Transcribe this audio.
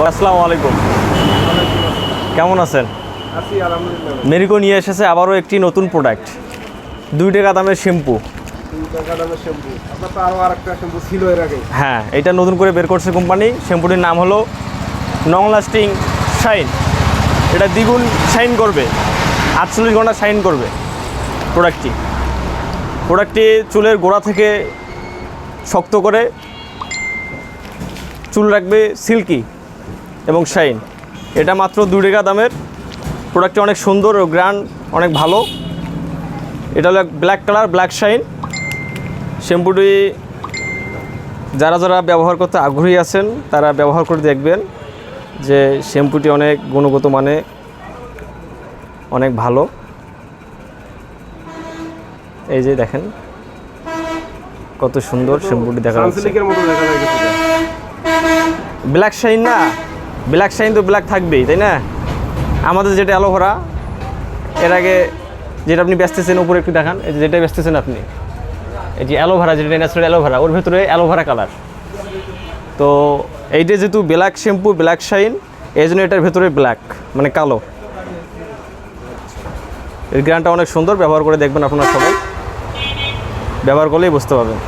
আসসালামু আলাইকুম। কেমন আছেন? আছি মেরিকো নিয়ে এসেছে আবারও একটি নতুন প্রোডাক্ট দুই টাকা দামের শ্যাম্পু হ্যাঁ এটা নতুন করে বের করছে কোম্পানি শ্যাম্পুটির নাম হলো নং লাস্টিং শাইন এটা দ্বিগুণ শাইন করবে। আটচল্লিশ ঘণ্টা শাইন করবে প্রোডাক্টটি প্রোডাক্টটি চুলের গোড়া থেকে শক্ত করে চুল রাখবে সিল্কি এবং শাইন। এটা মাত্র দু টাকা দামের। প্রোডাক্টটি অনেক সুন্দর ও গ্র্যান্ড অনেক ভালো। এটা হলো ব্ল্যাক কালার ব্ল্যাক শাইন। শ্যাম্পুটি যারা যারা ব্যবহার করতে আগ্রহী আছেন তারা ব্যবহার করে দেখবেন যে শ্যাম্পুটি অনেক গুণগত মানে অনেক ভালো। এই যে দেখেন কত সুন্দর শ্যাম্পুটি দেখা যাচ্ছে। ব্ল্যাক শাইন না? ব্ল্যাক শাইন তো ব্ল্যাক থাকবেই, তাই না? আমাদের যেটা অ্যালোভেরা, এর আগে যেটা আপনি বেচতেছেন, উপরে একটু দেখান, এই যেটা বেচতেছেন আপনি, এই যে অ্যালোভেরা, যেটা ন্যাচারাল অ্যালোভেরা, ওর ভেতরে অ্যালোভেরা কালার তো এইটা যেহেতু ব্ল্যাক শ্যাম্পু ব্ল্যাক শাইন এই জন্য এটার ভেতরে ব্ল্যাক মানে কালো। এর গ্রানটা অনেক সুন্দর, ব্যবহার করে দেখবেন আপনারা সবাই। ব্যবহার করলেই বুঝতে পারবেন।